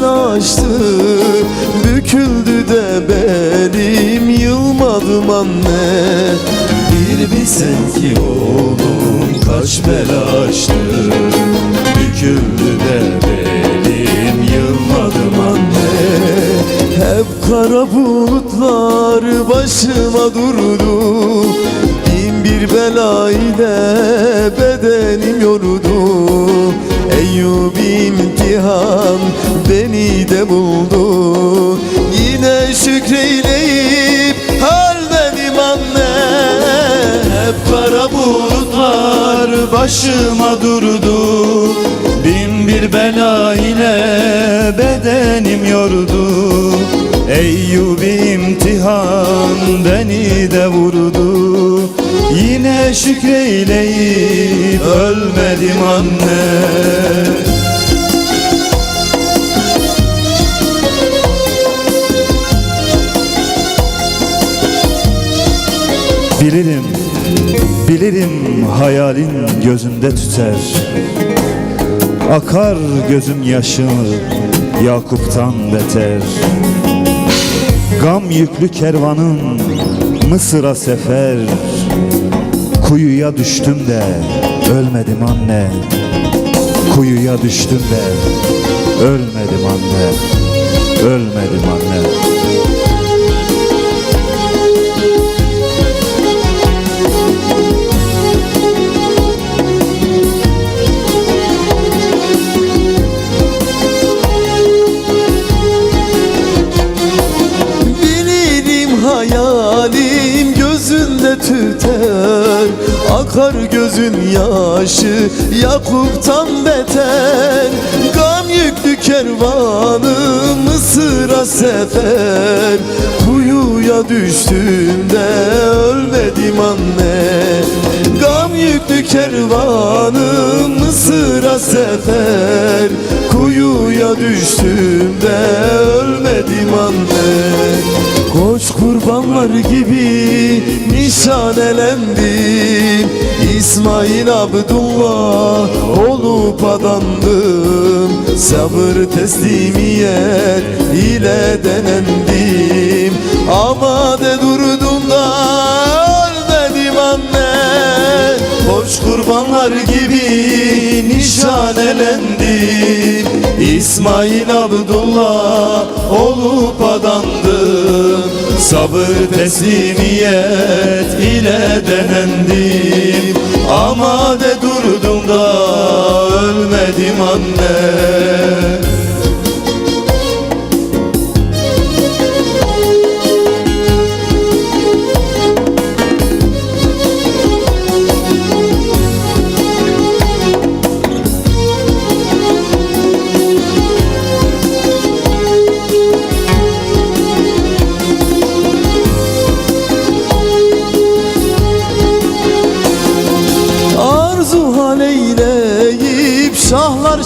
açtı Büküldü de benim yılmadım anne. Bir bilsen ki oğlum kaç bela açtı Büküldü de benim yılmadım anne. Hep kara bulutlar başıma durdu Bin bir bela ile bedenim yordu Eyyub imtihan beni de buldu. Yine şükreyleyip haldedim anne. Hep kara bulutlar başıma durdu. Bin bir bela ile bedenim yordu. Eyyub imtihan beni de vurdu Yine şükreyleyip ölmedim anne. Bilirim, bilirim hayalin gözünde tüter. Akar gözüm yaşı Yakup'tan beter. Gam yüklü kervanım Mısır'a sefer Kuyuya düştüm de ölmedim anne. Kuyuya düştüm de ölmedim anne. Ölmedim anne tüter Akar gözün yaşı Yakup'tan beter. Gam yüklü kervanı Mısır'a sefer. Kuyuya düştüğümde ölmedim anne. Gam yüklü kervanı Mısır'a sefer. Kuyuya düştüğümde ölmedim anne Kurbanlar gibi nişanelendim İsmail Abdullah olup adandım. Sabır teslimiyet ile denendim. Ama de durdum da ölmedim anne. Koç kurbanlar gibi nişanelendim İsmail Abdullah olup adandım Sabır teslimiyet ile denendim. Ama de durdum da ölmedim anne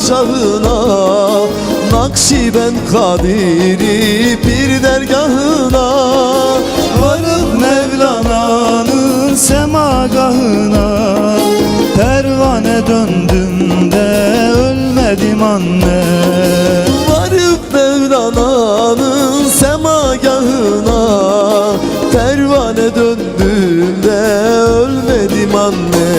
şahlar şahına Nakşibend Kadiri bir dergahına Varıp Mevlana'nın semagahına. Pervane döndüm de ölmedim anne. Varıp Mevlana'nın semagahına Pervane döndüğümde ölmedim anne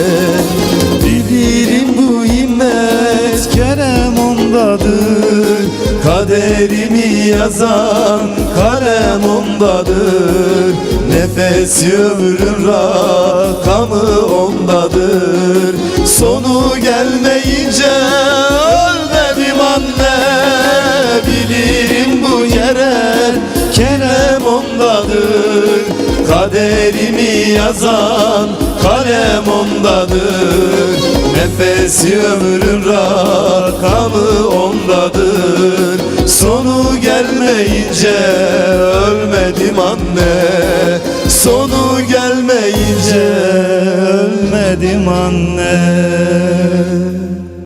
ondadır. Kaderimi yazan kalem ondadır. Nefesi ömrün rakamı ondadır. Sonu gelmeyince Kaderimi yazan kalem ondadır. Nefesi ömrün rakamı ondadır. Sonu gelmeyince ölmedim anne. Sonu gelmeyince Ölmedim anne